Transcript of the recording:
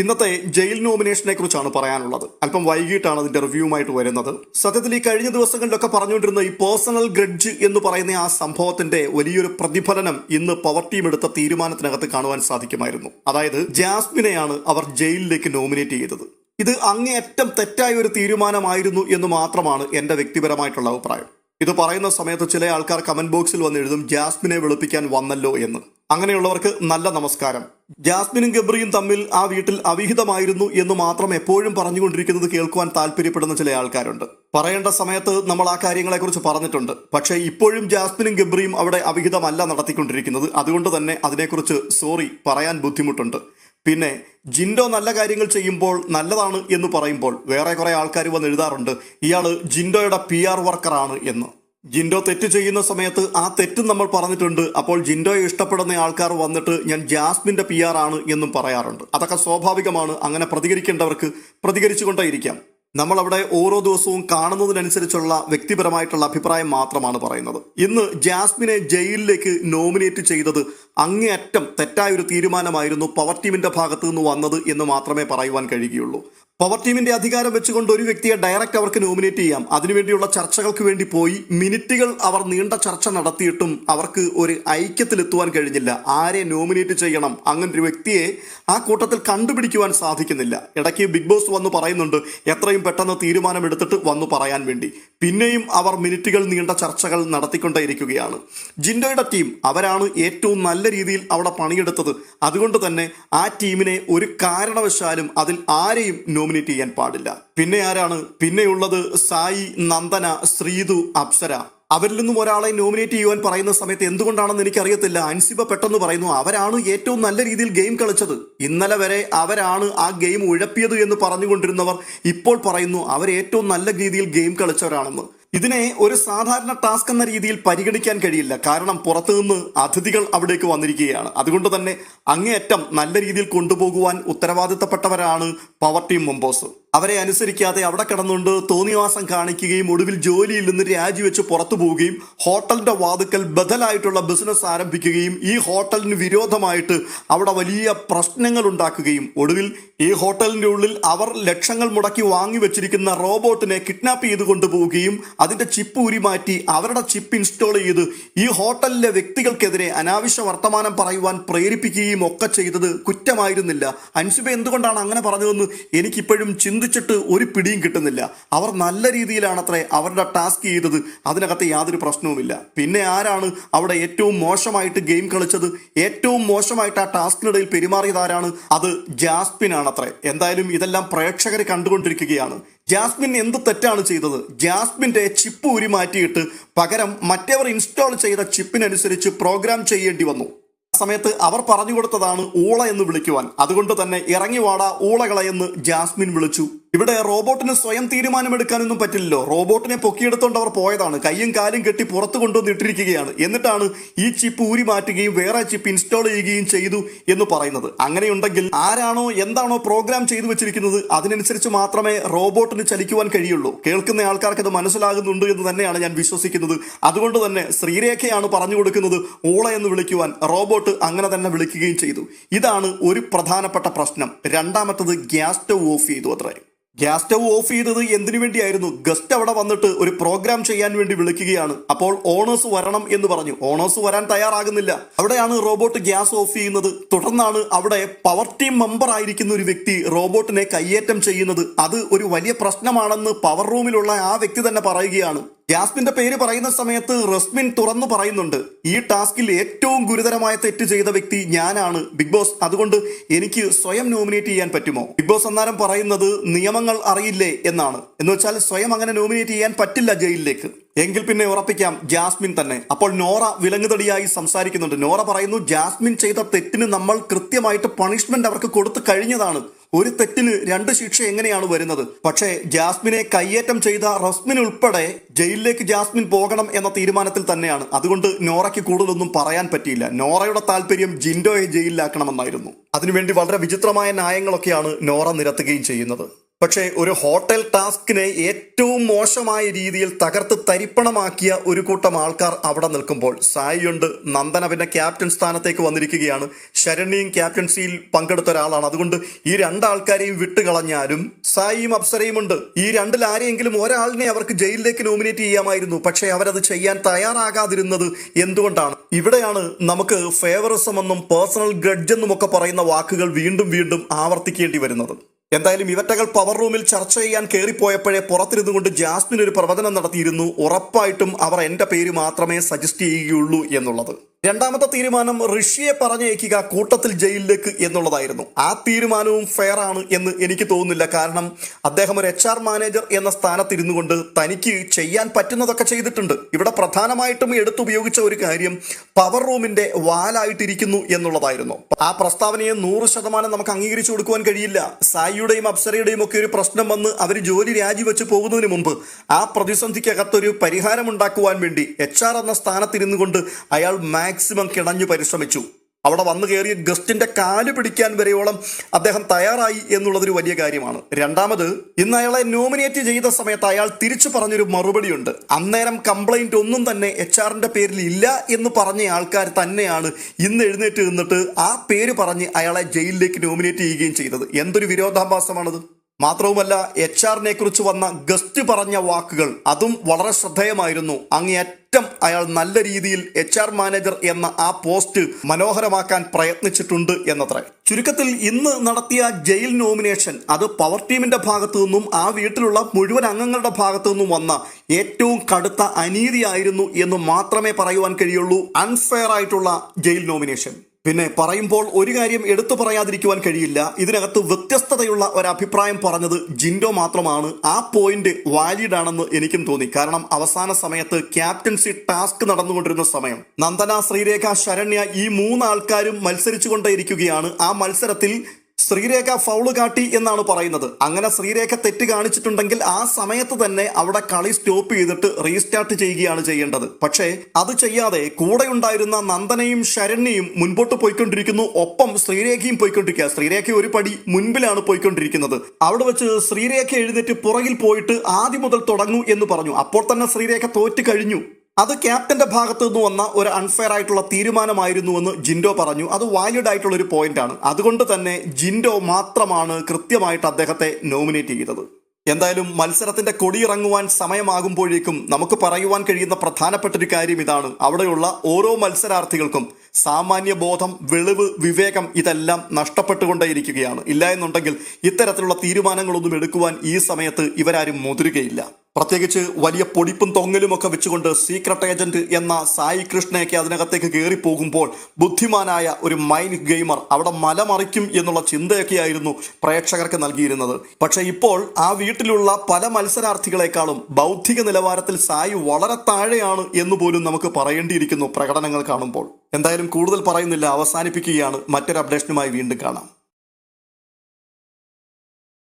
ഇന്നത്തെ ജയിൽ നോമിനേഷനെ കുറിച്ചാണ് പറയാനുള്ളത്. അല്പം വൈകിട്ടാണ് അതിന്റെ റിവ്യൂമായിട്ട് വരുന്നത്. സത്യത്തിൽ ഈ കഴിഞ്ഞ ദിവസങ്ങളിലൊക്കെ പറഞ്ഞുകൊണ്ടിരുന്ന ഈ പേഴ്സണൽ ഗ്രഡ്ജ് എന്ന് പറയുന്ന ആ സംഭവത്തിന്റെ വലിയൊരു പ്രതിഫലനം ഇന്ന് പവർ ടീം എടുത്ത തീരുമാനത്തിനകത്ത് കാണുവാൻ സാധിക്കുമായിരുന്നു. അതായത് ജാസ്മിനെയാണ് അവർ ജയിലിലേക്ക് നോമിനേറ്റ് ചെയ്തത്. ഇത് അങ്ങേയറ്റം തെറ്റായ ഒരു തീരുമാനമായിരുന്നു എന്ന് മാത്രമാണ് എന്റെ വ്യക്തിപരമായിട്ടുള്ള അഭിപ്രായം. ഇത് പറയുന്ന സമയത്ത് ചില ആൾക്കാർ കമന്റ് ബോക്സിൽ വന്ന് എഴുതും ജാസ്മിനെ വെളുപ്പിക്കാൻ വന്നല്ലോ എന്ന്. അങ്ങനെയുള്ളവർക്ക് നല്ല നമസ്കാരം. ജാസ്മിനും ഗബ്രിയും തമ്മിൽ ആ വീട്ടിൽ അവിഹിതമായിരുന്നു എന്ന് മാത്രം എപ്പോഴും പറഞ്ഞുകൊണ്ടിരിക്കുന്നത് കേൾക്കുവാൻ താല്പര്യപ്പെടുന്ന ചില ആൾക്കാരുണ്ട്. പറയേണ്ട സമയത്ത് നമ്മൾ ആ കാര്യങ്ങളെക്കുറിച്ച് പറഞ്ഞിട്ടുണ്ട്. പക്ഷേ ഇപ്പോഴും ജാസ്മിനും ഗബ്രിയും അവിടെ അവിഹിതമല്ല നടത്തിക്കൊണ്ടിരിക്കുന്നത്. അതുകൊണ്ട് തന്നെ അതിനെക്കുറിച്ച് സോറി പറയാൻ ബുദ്ധിമുട്ടുണ്ട്. പിന്നെ ജിൻഡോ നല്ല കാര്യങ്ങൾ ചെയ്യുമ്പോൾ നല്ലതാണ് എന്ന് പറയുമ്പോൾ വേറെ കുറെ ആൾക്കാർ വന്ന് എഴുതാറുണ്ട്. ഇയാൾ ജിൻഡോയുടെ പി ആർ വർക്കറാണ് എന്ന്. ജിൻഡോ തെറ്റ് ചെയ്യുന്ന സമയത്ത് ആ തെറ്റും നമ്മൾ പറഞ്ഞിട്ടുണ്ട്. അപ്പോൾ ജിൻഡോയെ ഇഷ്ടപ്പെടുന്ന ആൾക്കാർ വന്നിട്ട് ഞാൻ ജാസ്മിന്റെ പി ആർ ആണ് എന്നും പറയാറുണ്ട്. അതൊക്കെ സ്വാഭാവികമാണ്. അങ്ങനെ പ്രതികരിക്കേണ്ടവർക്ക് പ്രതികരിച്ചുകൊണ്ടേയിരിക്കാം. നമ്മൾ അവിടെ ഓരോ ദിവസവും കാണുന്നതിനനുസരിച്ചുള്ള വ്യക്തിപരമായിട്ടുള്ള അഭിപ്രായം മാത്രമാണ് പറയുന്നത്. ഇന്ന് ജാസ്മിനെ ജയിലിലേക്ക് നോമിനേറ്റ് ചെയ്തത് അങ്ങേയറ്റം തെറ്റായ ഒരു തീരുമാനമായിരുന്നു പവർ ടീമിന്റെ ഭാഗത്തു നിന്ന് വന്നത് എന്ന് മാത്രമേ പറയുവാൻ കഴിയുകയുള്ളൂ. പവർ ടീമിന്റെ അധികാരം വെച്ചുകൊണ്ട് ഒരു വ്യക്തിയെ ഡയറക്റ്റ് അവർക്ക് നോമിനേറ്റ് ചെയ്യാം. അതിനുവേണ്ടിയുള്ള ചർച്ചകൾക്ക് വേണ്ടി പോയി മിനിറ്റുകൾ അവർ നീണ്ട ചർച്ച നടത്തിയിട്ടും അവർക്ക് ഒരു ഐക്യത്തിലെത്തുവാൻ കഴിഞ്ഞില്ല. ആരെ നോമിനേറ്റ് ചെയ്യണം? അങ്ങനെ ഒരു വ്യക്തിയെ ആ കൂട്ടത്തിൽ കണ്ടുപിടിക്കുവാൻ സാധിക്കുന്നില്ല. ഇടയ്ക്ക് ബിഗ് ബോസ് വന്ന് പറയുന്നുണ്ട് എത്രയും പെട്ടെന്ന് തീരുമാനമെടുത്തിട്ട് വന്നു പറയാൻ വേണ്ടി. പിന്നെയും അവർ മിനിറ്റുകൾ നീണ്ട ചർച്ചകൾ നടത്തിക്കൊണ്ടേയിരിക്കുകയാണ്. ജിൻഡോയുടെ ടീം അവരാണ് ഏറ്റവും നല്ല രീതിയിൽ അവിടെ പണിയെടുത്തത്. അതുകൊണ്ട് തന്നെ ആ ടീമിനെ ഒരു കാരണവശാലും അതിൽ ആരെയും നോമിനേറ്റ് ചെയ്യാൻ പാടില്ല. പിന്നെ ആരാണ്? പിന്നെയുള്ളത് സായി നന്ദന ശ്രീതു അപ്സര. അവരിൽ നിന്നും ഒരാളെ നോമിനേറ്റ് ചെയ്യുവാൻ പറയുന്ന സമയത്ത് എന്തുകൊണ്ടാണെന്ന് എനിക്കറിയത്തില്ല. അൻസിബ പെട്ടെന്ന് പറയുന്നു അവരാണ് ഏറ്റവും നല്ല രീതിയിൽ ഗെയിം കളിച്ചത്. ഇന്നലെ വരെ അവരാണ് ആ ഗെയിം ഉഴപ്പിയത് എന്ന് പറഞ്ഞുകൊണ്ടിരുന്നവർ ഇപ്പോൾ പറയുന്നു അവർ ഏറ്റവും നല്ല രീതിയിൽ ഗെയിം കളിച്ചവരാണെന്ന്. ഇതിനെ ഒരു സാധാരണ ടാസ്ക് എന്ന രീതിയിൽ പരിഗണിക്കാൻ കഴിയില്ല. കാരണം പുറത്തുനിന്ന് അതിഥികൾ അവിടേക്ക് വന്നിരിക്കുകയാണ്. അതുകൊണ്ട് തന്നെ അങ്ങേയറ്റം നല്ല രീതിയിൽ കൊണ്ടുപോകുവാൻ ഉത്തരവാദിത്തപ്പെട്ടവരാണ് പവർ ടീം മെമ്പേഴ്സ് അവരെ അനുസരിക്കാതെ അവിടെ കിടന്നുകൊണ്ട് തോന്നിവാസം കാണിക്കുകയും ഒടുവിൽ ജോലിയിൽ നിന്ന് രാജിവെച്ച് പുറത്തു പോവുകയും ഹോട്ടലിന്റെ വാതുക്കൽ ബദലായിട്ടുള്ള ബിസിനസ് ആരംഭിക്കുകയും ഈ ഹോട്ടലിന് വിരോധമായിട്ട് അവിടെ വലിയ പ്രശ്നങ്ങൾ ഉണ്ടാക്കുകയും ഒടുവിൽ ഈ ഹോട്ടലിന്റെ ഉള്ളിൽ അവർ ലക്ഷങ്ങൾ മുടക്കി വാങ്ങി വെച്ചിരിക്കുന്ന റോബോട്ടിനെ കിഡ്നാപ്പ് ചെയ്ത് കൊണ്ടുപോവുകയും അതിന്റെ ചിപ്പ് ഉരിമാറ്റി അവരുടെ ചിപ്പ് ഇൻസ്റ്റാൾ ചെയ്ത് ഈ ഹോട്ടലിലെ വ്യക്തികൾക്കെതിരെ അനാവശ്യ വർത്തമാനം പറയുവാൻ പ്രേരിപ്പിക്കുകയും ഒക്കെ ചെയ്തത് കുറ്റമായിരുന്നില്ല. അൻസുബ എന്തുകൊണ്ടാണ് അങ്ങനെ പറഞ്ഞതെന്ന് എനിക്കിപ്പോഴും ചിന്തിച്ചിട്ട് ഒരു പിടിയും കിട്ടുന്നില്ല. അവർ നല്ല രീതിയിലാണത്രേ അവരുടെ ടാസ്ക് ചെയ്തത്. അതിനകത്ത് യാതൊരു പ്രശ്നവുമില്ല. പിന്നെ ആരാണ് അവിടെ ഏറ്റവും മോശമായിട്ട് ഗെയിം കളിച്ചത്? ഏറ്റവും മോശമായിട്ട് ആ ടാസ്കിനിടയിൽ പെരുമാറിയത് ആരാണ്? അത് ജാസ്മിൻ ആണത്രേ. എന്തായാലും ഇതെല്ലാം പ്രേക്ഷകർ കണ്ടുകൊണ്ടിരിക്കുകയാണ്. ജാസ്മിൻ എന്ത് തെറ്റാണ് ചെയ്തത്? ജാസ്മിന്റെ ചിപ്പ് ഉരി മാറ്റിയിട്ട് പകരം മറ്റേവർ ഇൻസ്റ്റാൾ ചെയ്ത ചിപ്പിനനുസരിച്ച് പ്രോഗ്രാം ചെയ്യേണ്ടി വന്നു. സമയത്ത് അവർ പറഞ്ഞു കൊടുത്തതാണ് ഊള എന്ന് വിളിക്കുവാൻ. അതുകൊണ്ട് തന്നെ ഇറങ്ങി വാടാ ഊളകളെന്ന് ജാസ്മിൻ വിളിച്ചു. ഇവിടെ റോബോട്ടിന് സ്വയം തീരുമാനമെടുക്കാനൊന്നും പറ്റില്ലല്ലോ. റോബോട്ടിനെ പൊക്കിയെടുത്തോണ്ട് അവർ പോയതാണ്. കയ്യും കാലും കെട്ടി പുറത്തു കൊണ്ടുവന്ന് ഇട്ടിരിക്കുകയാണ്. എന്നിട്ടാണ് ഈ ചിപ്പ് ഊരി മാറ്റുകയും വേറെ ചിപ്പ് ഇൻസ്റ്റാൾ ചെയ്യുകയും ചെയ്തു എന്ന് പറയുന്നത്. അങ്ങനെയുണ്ടെങ്കിൽ ആരാണോ എന്താണോ പ്രോഗ്രാം ചെയ്തു വെച്ചിരിക്കുന്നത് അതിനനുസരിച്ച് മാത്രമേ റോബോട്ടിന് ചലിക്കുവാൻ കഴിയുള്ളൂ. കേൾക്കുന്ന ആൾക്കാർക്ക് അത് മനസ്സിലാകുന്നുണ്ട് എന്ന് തന്നെയാണ് ഞാൻ വിശ്വസിക്കുന്നത്. അതുകൊണ്ട് തന്നെ ശ്രീരേഖയാണ് പറഞ്ഞു കൊടുക്കുന്നത് ഓള എന്ന് വിളിക്കുവാൻ. റോബോട്ട് അങ്ങനെ തന്നെ വിളിക്കുകയും ചെയ്തു. ഇതാണ് ഒരു പ്രധാനപ്പെട്ട പ്രശ്നം. രണ്ടാമത്തത് ഗ്യാസ് സ്റ്റവ് ഓഫ് ചെയ്തു അത്രേ. ഗ്യാസ് സ്റ്റവ് ഓഫ് ചെയ്തത് എന്തിനു വേണ്ടിയായിരുന്നു? ഗസ്റ്റ് അവിടെ വന്നിട്ട് ഒരു പ്രോഗ്രാം ചെയ്യാൻ വേണ്ടി വിളിക്കുകയാണ്. അപ്പോൾ ഓണേഴ്സ് വരണം എന്ന് പറഞ്ഞു. ഓണേഴ്സ് വരാൻ തയ്യാറാകുന്നില്ല. അവിടെയാണ് റോബോട്ട് ഗ്യാസ് ഓഫ് ചെയ്യുന്നത്. തുടർന്നാണ് അവിടെ പവർ ടീം മെമ്പർ ആയിരിക്കുന്ന ഒരു വ്യക്തി റോബോട്ടിനെ കയ്യേറ്റം ചെയ്യുന്നത്. അത് ഒരു വലിയ പ്രശ്നമാണെന്ന് പവർ റൂമിലുള്ള ആ വ്യക്തി തന്നെ പറയുകയാണ്. ജാസ്മിന്റെ പേര് പറയുന്ന സമയത്ത് റസ്മിൻ തുറന്നു പറയുന്നുണ്ട് ഈ ടാസ്കിൽ ഏറ്റവും ഗുരുതരമായ തെറ്റ് ചെയ്ത വ്യക്തി ഞാനാണ് ബിഗ് ബോസ്. അതുകൊണ്ട് എനിക്ക് സ്വയം നോമിനേറ്റ് ചെയ്യാൻ പറ്റുമോ? ബിഗ് ബോസ് അന്നേരം പറയുന്നത് നിയമങ്ങൾ അറിയില്ലേ എന്നാണ്. എന്ന് വെച്ചാൽ സ്വയം അങ്ങനെ നോമിനേറ്റ് ചെയ്യാൻ പറ്റില്ല ജയിലിലേക്ക്. എങ്കിൽ പിന്നെ ഉറപ്പിക്കാം ജാസ്മിൻ തന്നെ. അപ്പോൾ നോറ വിലങ്ങുതടിയായി സംസാരിക്കുന്നുണ്ട്. നോറ പറയുന്നു ജാസ്മിൻ ചെയ്ത തെറ്റിന് നമ്മൾ കൃത്യമായിട്ട് പണിഷ്മെന്റ് അവർക്ക് കൊടുത്തു കഴിഞ്ഞതാണ്. ഒരു തെറ്റിന് രണ്ട് ശിക്ഷ എങ്ങനെയാണ് വരുന്നത്? പക്ഷേ ജാസ്മിനെ കയ്യേറ്റം ചെയ്ത റസ്മിൻ ഉൾപ്പെടെ ജയിലിലേക്ക് ജാസ്മിൻ പോകണം എന്ന തീരുമാനത്തിൽ തന്നെയാണ്. അതുകൊണ്ട് നോറയ്ക്ക് കൂടുതലൊന്നും പറയാൻ പറ്റിയില്ല. നോറയുടെ താല്പര്യം ജിൻഡോയെ ജയിലിലാക്കണമെന്നായിരുന്നു. അതിനുവേണ്ടി വളരെ വിചിത്രമായ ന്യായങ്ങളൊക്കെയാണ് നോറ നിരത്തുകയും ചെയ്യുന്നത്. പക്ഷേ ഒരു ഹോട്ടൽ ടാസ്കിനെ ഏറ്റവും മോശമായ രീതിയിൽ തകർത്ത് തരിപ്പണമാക്കിയ ഒരു കൂട്ടം ആൾക്കാർ അവിടെ നിൽക്കുമ്പോൾ സായിയുണ്ട്. നന്ദന അവന്റെ ക്യാപ്റ്റൻ സ്ഥാനത്തേക്ക് വന്നിരിക്കുകയാണ്. ശരണ്യയും ക്യാപ്റ്റൻസിയിൽ പങ്കെടുത്ത ഒരാളാണ്. അതുകൊണ്ട് ഈ രണ്ടാൾക്കാരെയും വിട്ടുകളഞ്ഞാലും സായിയും അപ്സരയും ഉണ്ട്. ഈ രണ്ടിൽ ആരെയെങ്കിലും ഒരാളിനെ അവർക്ക് ജയിലിലേക്ക് നോമിനേറ്റ് ചെയ്യാമായിരുന്നു. പക്ഷേ അവരത് ചെയ്യാൻ തയ്യാറാകാതിരുന്നത് എന്തുകൊണ്ടാണ്? ഇവിടെയാണ് നമുക്ക് ഫേവറിസം എന്നും പേഴ്സണൽ ഗ്രഡ്ജ് എന്നും ഒക്കെ പറയുന്ന വാക്കുകൾ വീണ്ടും വീണ്ടും ആവർത്തിക്കേണ്ടി വരുന്നത്. എന്തായാലും ഇവറ്റകൾ പവർ റൂമിൽ ചർച്ച ചെയ്യാൻ കയറിപ്പോയപ്പോഴേ പുറത്തിരുന്നു കൊണ്ട് ജാസ്മിൻ ഒരു പ്രവചനം നടത്തിയിരുന്നു. ഉറപ്പായിട്ടും അവർ എന്റെ പേര് മാത്രമേ സജസ്റ്റ് ചെയ്യുകയുള്ളൂ എന്നുള്ളത്. രണ്ടാമത്തെ തീരുമാനം ഋഷിയെ പറഞ്ഞയക്കുക കൂട്ടത്തിൽ ജയിലിലേക്ക് എന്നുള്ളതായിരുന്നു. ആ തീരുമാനവും ഫെയർ ആണ് എന്ന് എനിക്ക് തോന്നുന്നില്ല. കാരണം അദ്ദേഹം ഒരു എച്ച് ആർ മാനേജർ എന്ന സ്ഥാനത്തിരുന്നു കൊണ്ട് തനിക്ക് ചെയ്യാൻ പറ്റുന്നതൊക്കെ ചെയ്തിട്ടുണ്ട്. ഇവിടെ പ്രധാനമായിട്ടും എടുത്തുപയോഗിച്ച ഒരു കാര്യം പവർ റൂമിന്റെ വാലായിട്ടിരിക്കുന്നു എന്നുള്ളതായിരുന്നു. ആ പ്രസ്താവനയെ നൂറ് ശതമാനം നമുക്ക് അംഗീകരിച്ചു കൊടുക്കുവാൻ കഴിയില്ല. സായിയുടെയും അപ്സരയുടെയും ഒക്കെ ഒരു പ്രശ്നം വന്ന് അവർ ജോലി രാജിവെച്ച് പോകുന്നതിന് മുമ്പ് ആ പ്രതിസന്ധിക്കകത്തൊരു പരിഹാരം ഉണ്ടാക്കുവാൻ വേണ്ടി എച്ച് ആർ എന്ന സ്ഥാനത്തിരുന്നു കൊണ്ട് അയാൾ മാക്സിമം കിണഞ്ഞു പരിശ്രമിച്ചു. അവിടെ വന്നു കയറിയ ഗസ്റ്റിന്റെ കാൽ പിടിക്കാൻ വരെയോളം അദ്ദേഹം തയ്യാറായി എന്നുള്ളതൊരു വലിയ കാര്യമാണ്. രണ്ടാമത് ഇന്ന് അയാളെ നോമിനേറ്റ് ചെയ്ത സമയത്ത് അയാൾ തിരിച്ചു പറഞ്ഞൊരു മറുപടിയുണ്ട്. അന്നേരം കംപ്ലൈന്റ് ഒന്നും തന്നെ എച്ച് ആറിന്റെ പേരിൽ ഇല്ല എന്ന് പറഞ്ഞ ആൾക്കാർ തന്നെയാണ് ഇന്ന് എഴുന്നേറ്റ് നിന്നിട്ട് ആ പേര് പറഞ്ഞ് അയാളെ ജയിലിലേക്ക് നോമിനേറ്റ് ചെയ്യുകയും ചെയ്തത്. എന്തൊരു വിരോധാഭാസമാണത്. മാത്രവുമല്ല എച്ച് ആറിനെ കുറിച്ച് വന്ന ഗസ്റ്റ് പറഞ്ഞ വാക്കുകൾ അതും വളരെ ശ്രദ്ധേയമായിരുന്നു. അങ്ങേയറ്റം അയാൾ നല്ല രീതിയിൽ എച്ച് ആർ മാനേജർ എന്ന ആ പോസ്റ്റ് മനോഹരമാക്കാൻ പ്രയത്നിച്ചിട്ടുണ്ട് എന്നത്ര. ചുരുക്കത്തിൽ ഇന്ന് നടത്തിയ ജയിൽ നോമിനേഷൻ അത് പവർ ടീമിന്റെ ഭാഗത്തു നിന്നും ആ വീട്ടിലുള്ള മുഴുവൻ അംഗങ്ങളുടെ ഭാഗത്തു നിന്നും വന്ന ഏറ്റവും കടുത്ത അനീതിയായിരുന്നു എന്ന് മാത്രമേ പറയുവാൻ കഴിയുള്ളൂ. അൺഫെയർ ആയിട്ടുള്ള ജയിൽ നോമിനേഷൻ പിന്നെ പറയുമ്പോൾ ഒരു കാര്യം എടുത്തു പറയാതിരിക്കുവാൻ കഴിയില്ല. ഇതിനകത്ത് വ്യത്യസ്തതയുള്ള ഒരു അഭിപ്രായം പറഞ്ഞത് ജിൻഡോ മാത്രമാണ്. ആ പോയിന്റ് വാലിഡ് ആണെന്ന് എനിക്കും തോന്നി. കാരണം അവസാന സമയത്ത് ക്യാപ്റ്റൻസി ടാസ്ക് നടന്നുകൊണ്ടിരുന്ന സമയം. നന്ദന ശ്രീരേഖ ശരണ്യ ഈ മൂന്ന് ആൾക്കാരും മത്സരിച്ചുകൊണ്ടേയിരിക്കുകയാണ്. ആ മത്സരത്തിൽ ശ്രീരേഖ ഫൗൾ കാട്ടി എന്നാണ് പറയുന്നത്. അങ്ങനെ ശ്രീരേഖ തെറ്റ് കാണിച്ചിട്ടുണ്ടെങ്കിൽ ആ സമയത്ത് തന്നെ അവിടെ കളി സ്റ്റോപ്പ് ചെയ്തിട്ട് റീസ്റ്റാർട്ട് ചെയ്യുകയാണ് ചെയ്യേണ്ടത്. പക്ഷേ അത് ചെയ്യാതെ കൂടെ ഉണ്ടായിരുന്ന നന്ദനയും ശരണ്യയും മുൻപോട്ട് പോയിക്കൊണ്ടിരിക്കുന്നു. ഒപ്പം ശ്രീരേഖയും പോയിക്കൊണ്ടിരിക്കുക. ശ്രീരേഖ ഒരു പടി മുൻപിലാണ് പോയിക്കൊണ്ടിരിക്കുന്നത്. അവിടെ വെച്ച് ശ്രീരേഖ എഴുന്നേറ്റ് പുറകിൽ പോയിട്ട് ആദ്യം മുതൽ തുടങ്ങൂ എന്ന് പറഞ്ഞു. അപ്പോൾ തന്നെ ശ്രീരേഖ തോറ്റ് കഴിഞ്ഞു. അത് ക്യാപ്റ്റന്റെ ഭാഗത്തു നിന്ന് വന്ന ഒരു അൺഫെയർ ആയിട്ടുള്ള തീരുമാനമായിരുന്നുവെന്ന് ജിൻഡോ പറഞ്ഞു. അത് വാലിഡ് ആയിട്ടുള്ള ഒരു പോയിന്റ് ആണ്. അതുകൊണ്ട് തന്നെ ജിൻഡോ മാത്രമാണ് കൃത്യമായിട്ട് അദ്ദേഹത്തെ നോമിനേറ്റ് ചെയ്തത്. എന്തായാലും മത്സരത്തിന്റെ കൊടിയിറങ്ങുവാൻ സമയമാകുമ്പോഴേക്കും നമുക്ക് പറയുവാൻ കഴിയുന്ന പ്രധാനപ്പെട്ട ഒരു കാര്യം ഇതാണ്. അവിടെയുള്ള ഓരോ മത്സരാർത്ഥികൾക്കും സാമാന്യ ബോധം വെളിവ് വിവേകം ഇതെല്ലാം നഷ്ടപ്പെട്ടുകൊണ്ടേയിരിക്കുകയാണ്. ഇല്ല എന്നുണ്ടെങ്കിൽ ഇത്തരത്തിലുള്ള തീരുമാനങ്ങളൊന്നും എടുക്കുവാൻ ഈ സമയത്ത് ഇവരാരും മുതിരുകയില്ല. പ്രത്യേകിച്ച് വലിയ പൊടിപ്പും തൊങ്ങലും ഒക്കെ വെച്ചുകൊണ്ട് സീക്രട്ട് ഏജന്റ് എന്ന സായി കൃഷ്ണയൊക്കെ അതിനകത്തേക്ക് കയറി പോകുമ്പോൾ ബുദ്ധിമാനായ ഒരു മൈൻഡ് ഗെയിമർ അവിടെ മലമറിക്കും എന്നുള്ള ചിന്തയൊക്കെയായിരുന്നു പ്രേക്ഷകർക്ക് നൽകിയിരുന്നത്. പക്ഷേ ഇപ്പോൾ ആ വീട്ടിലുള്ള പല മത്സരാർത്ഥികളെക്കാളും ബൗദ്ധിക നിലവാരത്തിൽ സായി വളരെ താഴെയാണ് എന്ന് പോലും നമുക്ക് പറയേണ്ടിയിരിക്കുന്നു പ്രകടനങ്ങൾ കാണുമ്പോൾ. എന്തായാലും കൂടുതൽ പറയുന്നില്ല അവസാനിപ്പിക്കുകയാണ്. മറ്റൊരു അപ്ഡേഷനുമായി വീണ്ടും കാണാം.